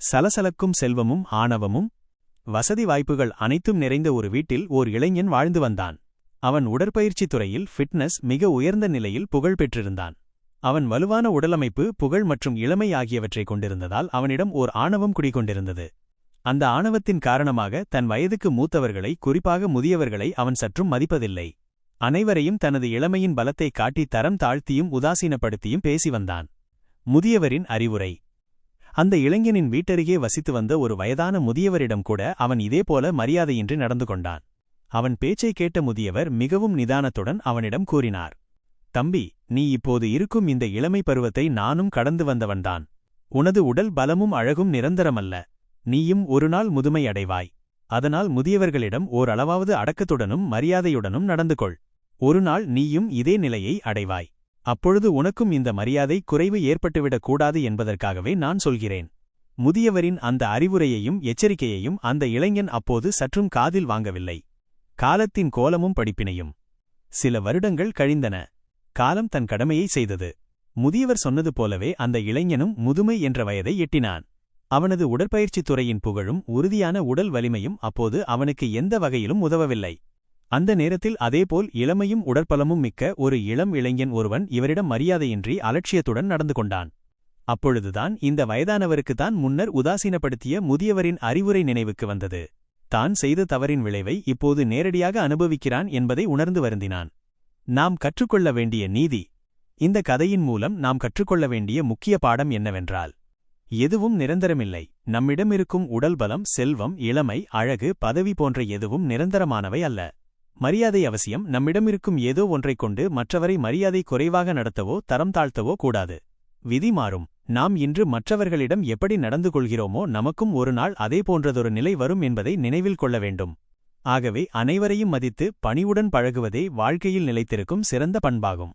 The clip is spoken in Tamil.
சலசலக்கும் செல்வமும் ஆணவமும் வசதி வாய்ப்புகள் அனைத்தும் நிறைந்த ஒரு வீட்டில் ஓர் இளைஞன் வாழ்ந்து வந்தான். அவன் உடற்பயிற்சித் துறையில் ஃபிட்னஸ் மிக உயர்ந்த நிலையில் புகழ் பெற்றிருந்தான். அவன் வலுவான உடலமைப்பு புகழ் மற்றும் இளமை ஆகியவற்றைக் கொண்டிருந்ததால் அவனிடம் ஓர் ஆணவம் குடிகொண்டிருந்தது. அந்த ஆணவத்தின் காரணமாக தன் வயதுக்கு மூத்தவர்களை குறிப்பாக முதியவர்களை அவன் சற்றும் மதிப்பதில்லை. அனைவரையும் தனது இளமையின் பலத்தை காட்டி தரம் தாழ்த்தியும் உதாசீனப்படுத்தியும் பேசி வந்தான். முதியவரின் அறிவுரை. அந்த இளைஞனின் வீட்டருகே வசித்து வந்த ஒரு வயதான முதியவரிடம் கூட அவன் இதேபோல மரியாதையின்றி நடந்து கொண்டான். அவன் பேச்சைக் கேட்ட முதியவர் மிகவும் நிதானத்துடன் அவனிடம் கூறினார் தம்பி நீ இப்போது இருக்கும் இந்த இளமை பருவத்தை நானும் கடந்து வந்தவன்தான். உனது உடல் பலமும் அழகும் நிரந்தரமல்ல. நீயும் ஒருநாள் முதுமை அடைவாய். அதனால் முதியவர்களிடம் ஓரளவாவது அடக்கத்துடனும் மரியாதையுடனும் நடந்து கொள். ஒருநாள் நீயும் இதே நிலையை அடைவாய். அப்பொழுது உனக்கும் இந்த மரியாதை குறைவு ஏற்பட்டுவிடக் கூடாது என்பதற்காகவே நான் சொல்கிறேன். முதியவரின் அந்த அறிவுரையையும் எச்சரிக்கையையும் அந்த இளைஞன் அப்போது சற்றும் காதில் வாங்கவில்லை. காலத்தின் கோலமும் படிப்பினையும். சில வருடங்கள் கழிந்தன. காலம் தன் கடமையை செய்தது. முதியவர் சொன்னது போலவே அந்த இளைஞனும் முதுமை என்ற வயதை எட்டினான். அவனது உடற்பயிற்சித் துறையின் புகழும் உறுதியான உடல் வலிமையும் அப்போது அவனுக்கு எந்த வகையிலும் உதவவில்லை. அந்த நேரத்தில் அதேபோல் இளமையும் உடற்பலமும் மிக்க ஒரு இளம் இளைஞன் ஒருவன் இவரிடம் மரியாதையின்றி அலட்சியத்துடன் நடந்து கொண்டான். அப்பொழுதுதான் இந்த வயதானவருக்குத்தான் முன்னர் உதாசீனப்படுத்திய முதியவரின் அறிவுரை நினைவுக்கு வந்தது. தான் செய்த தவறின் விளைவை இப்போது நேரடியாக அனுபவிக்கிறான் என்பதை உணர்ந்து வருந்தினான். நாம் கற்றுக்கொள்ள வேண்டிய நீதி. இந்த கதையின் மூலம் நாம் கற்றுக்கொள்ள வேண்டிய முக்கிய பாடம் என்னவென்றால் எதுவும் நிரந்தரமில்லை. நம்மிடமிருக்கும் உடல் பலம் செல்வம் இளமை அழகு பதவி போன்ற எதுவும் நிரந்தரமானவை அல்ல. மரியாதை அவசியம். நம்மிடமிருக்கும் ஏதோ ஒன்றைக் கொண்டு மற்றவரை மரியாதை குறைவாக நடத்தவோ தரம் தாழ்த்தவோ கூடாது. விதி மாறும். நாம் இன்று மற்றவர்களிடம் எப்படி நடந்து கொள்கிறோமோ நமக்கும் ஒரு நாள் அதே போன்றதொரு நிலை வரும் என்பதை நினைவில் கொள்ள வேண்டும். ஆகவே அனைவரையும் மதித்து பணிவுடன் பழகுவதே வாழ்க்கையில் நிலைத்திருக்கும் சிறந்த பண்பாகும்.